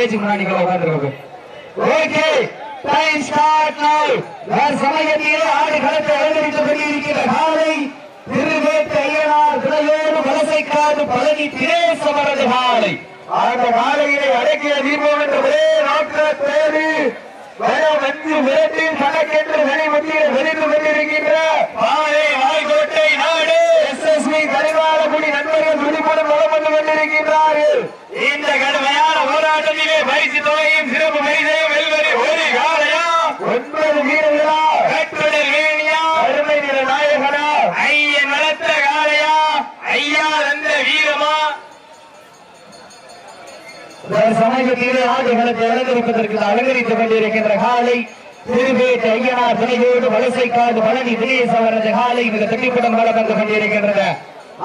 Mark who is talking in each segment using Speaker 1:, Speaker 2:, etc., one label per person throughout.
Speaker 1: Stage முன்னாடி உட்காந்துருக்கு okay time start நவ வேற சமயத்திலே ஆடு களத்தை அலங்கரித்துக் கொண்டிருக்கிற காலை திருவேட்டு ஐயனார் துணையோடு வலசைக்காடு பழனி திரேசமரது காலை. அந்த காலையிலே அடக்கிய தீபம் என்ற ஒரே நோக்கத்தோடு வர வந்து விரட்டில் கணக்கென்று வெளிமத்தியில் வெளிந்து கொண்டிருக்கின்ற பாலை வாய்கோட்டை நாடு. எஸ் எஸ் பி கரிகாலகுடி நண்பர்கள் துடிப்புடன் வளம் வந்து கொண்டிருக்கின்றார். பரிசு தொகையும் சிறப்பு பரிசையும் வெல்வது ஒரு காலையா? ஒன்பது வீரர்களா? வேட்டுடல் வேணியா? அருமை நிற நாயகனா? ஐயன் வளர்த்த காலையா ஐயா தந்த வீரமா? சமயத்திலே ஆடுகளத்தை அலங்கரிப்பதற்கு அலங்கரித்துக் கொண்டிருக்கின்ற காலை திருவேட்டு ஐயனார் துணையோடு வலசைக்காடு பழனி தினேஷ் அவரது காலை மிக துடிப்புடன் வளம் வந்து கொண்டிருக்கின்றன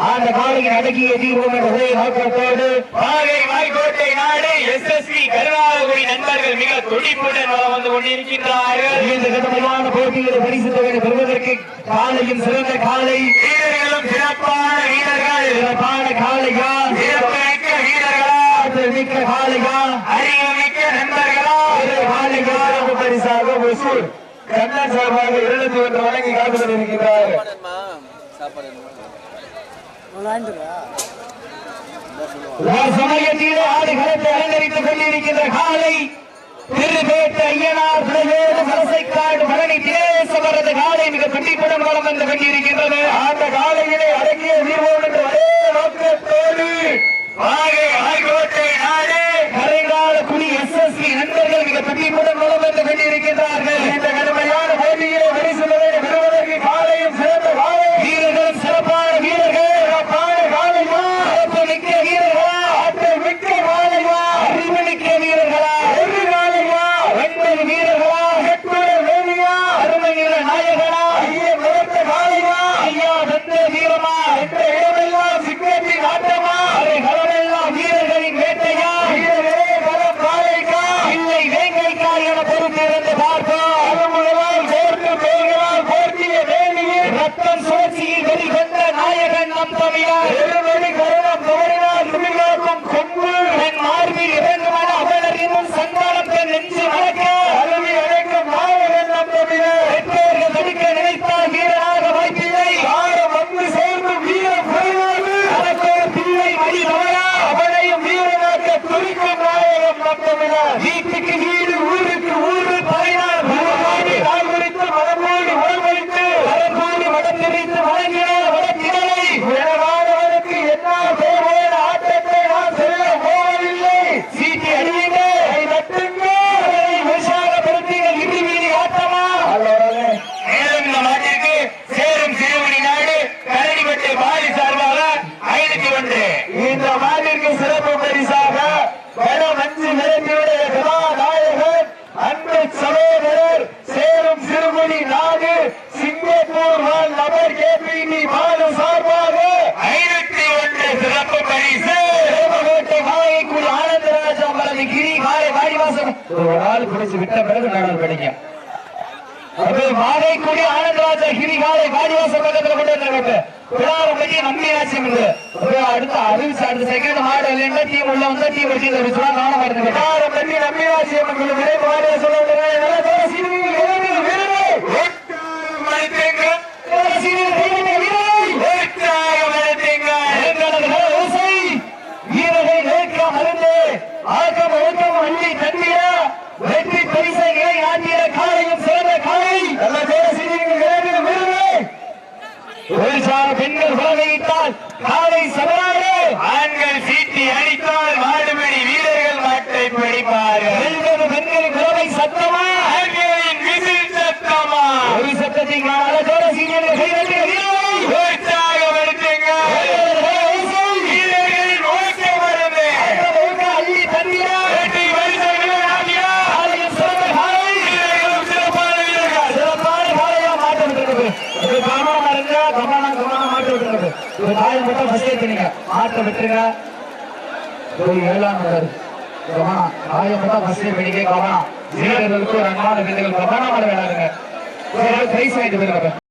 Speaker 1: அந்த காலையின் அடக்கிய தீர்வும் என்ற ஒரே நோக்கத்தோடு பாகை வாய்கோட்டை நாடு கருணாகுடி நண்பர்கள் மிக துடிப்புடன் வளம் வந்து கொண்டிருக்கின்றார்கள். இந்த கடுமையான போட்டியில் பரிசு தொகை பெறுவதற்கு காலையும் சிறந்த காலை வீரர்களும் சிறப்பான வீரர்கள். சிறப்பான காலையா சிறப்புமிக்க வீரர்களா? மிக்க காலையா அறிவுமிக்க நண்பர்களா? காலையா பரிசாக ஒசூர் கண்ணன் சார்பாக இருநூத்தி ஒன்று வழங்கி காத்து கொண்டிருக்கிறார்
Speaker 2: சாப்பாடு
Speaker 1: சமயத்திலே ஆடு அலங்கரித்துக் கொண்டிருக்கின்ற காலை திருவேட்டு ஐயனார் துணையோடு வலசைக்காடு பழனி திரேசவரது காலை மிக துண்டிப்புடன் வளம் வந்து கொண்டிருக்கின்றது. அந்த காலையிலே அடங்கிய வீரோடு என்ற ஒரே நோக்கத்தோடு ஆகே ஆய்கோட்டை நாடு கரைகால குடி நண்பர்கள் மிக துண்டிப்புடன் வளம் வந்து கொண்டிருக்கின்றார்கள் இந்த கடுமையான போட்டியிலே பரிசு தொகையை பெறுவதற்கு காலையும் சிறந்த காலை வீரர்களும் சிறப்பான வீரர்கள் சிறப்பான காலையா சிறப்பு மிக்க வீரர்களா ஆற்றல் மிக்க காலையா দিক থেকে ஒரு ஆள் பிடிச்சு விட்ட பிறகு நாங்கள் கிடைக்கும் மாதைக்குடி ஆனந்தராஜா கிரிகாலை வாடிவாசல் பக்கத்துல கொண்டு வந்திருக்காங்க பிள்ளாரம் பற்றி நம்பி ஆட்சியம் இல்லை அப்படியே அடுத்த அறிவிச்சு அடுத்த செகண்ட் மாடு இல்லைன்னா டீம் உள்ள வந்தா டீம் வச்சு விஷயம் கவனம் வருது பிள்ளாரம் பற்றி நம்பி ஆட்சியம் விரை மாடு சொல்ல வீரர்கள் ஆக்கம் ஒழுக்கம் அள்ளி தந்திர வெற்றி பரிசை இலை ஆட்டிய காலையும் சிறந்த காலை நல்ல பேர செய்திகள் விரைவில் விருது ஒரு சார பெண்கள் உலகையிட்டால் காலை சவராடு ஆண்கள் சீட்டி அடித்தால் மாடுபிடி வீரர்கள் மாட்டை பிடிப்பார்கள். பெண்கள் உறவை சத்தமா? ஒரு இது காயம் மட்டும் ஃபர்ஸ்ட் விட்டுருங்க. ஒரு ஏழாம் நம்பர் கவனம் காயம் மட்டும் ஃபர்ஸ்ட் பிடிக்க கவனம் வீரர்களுக்கு ஒரு அன்பான விருதுகள் கவனமாக விளையாடுங்க பிரைஸ் வாங்கிட்டு போயிருங்க